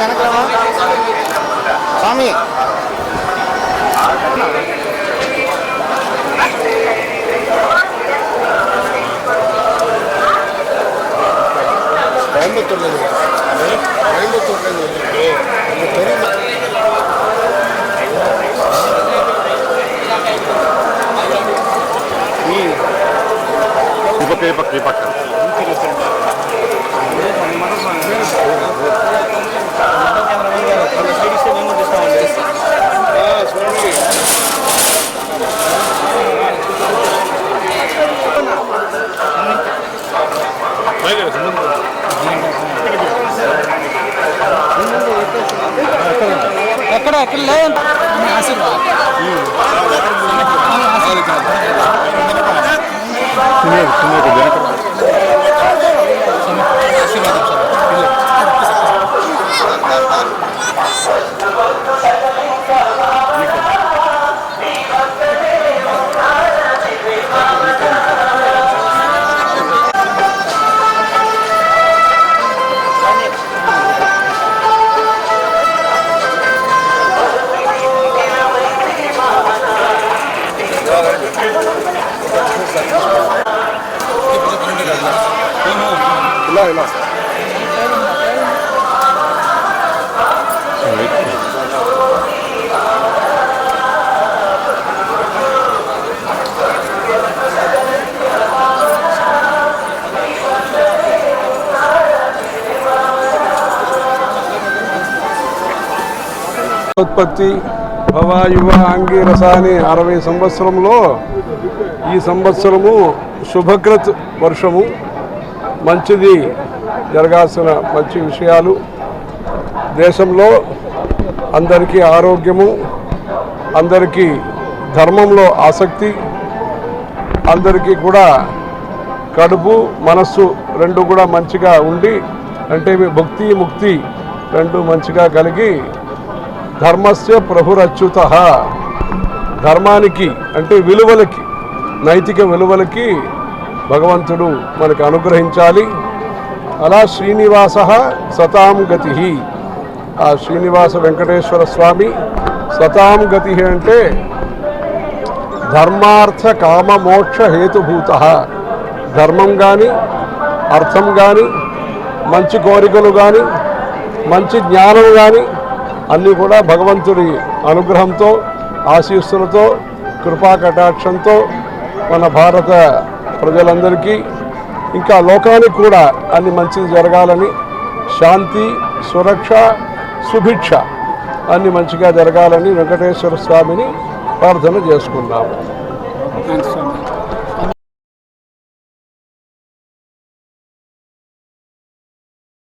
கணக்கிலமா சாமி. கோயம்புத்தூர்ல கோயம்புத்தூர்ல பெரிய இப்போ கேட்பாக்க கேட்பாக்க ఎక్కడ ఎక్కడ లేదు చిన్న ఇలా ఇలా ఉత్పత్తి భవ యువ అంగీరసాని అరవై సంవత్సరంలో ఈ సంవత్సరము శుభకృత్ వర్షము. మంచిది జరగాల్సిన మంచి విషయాలు. దేశంలో అందరికీ ఆరోగ్యము అందరికీ ధర్మంలో ఆసక్తి అందరికీ కూడా కడుపు మనస్సు రెండు కూడా మంచిగా ఉండి అంటే భక్తి ముక్తి రెండు మంచిగా కలిగి ధర్మస్య ప్రభురచ్యుత ధర్మానికి అంటే విలువలకి నైతిక విలువలకి భగవంతుడు మనకు అనుగ్రహించాలి. అలా శ్రీనివాస సతాం గతి. ఆ శ్రీనివాస వెంకటేశ్వర స్వామి సతాం గతి అంటే ధర్మార్థ కామ మోక్ష హేతుభూత. ధర్మం కానీ అర్థం కానీ మంచి కోరికలు కానీ మంచి జ్ఞానం కానీ అన్నీ కూడా భగవంతుడి అనుగ్రహంతో ఆశీస్సులతో కృపా కటాక్షంతో మన భారత ప్రజలందరికీ ఇంకా లోకానికి కూడా అన్ని మంచిది జరగాలని శాంతి సురక్ష సుభిక్ష అన్ని మంచిగా జరగాలని వెంకటేశ్వర స్వామిని ప్రార్థన చేసుకున్నాము. థ్యాంక్స్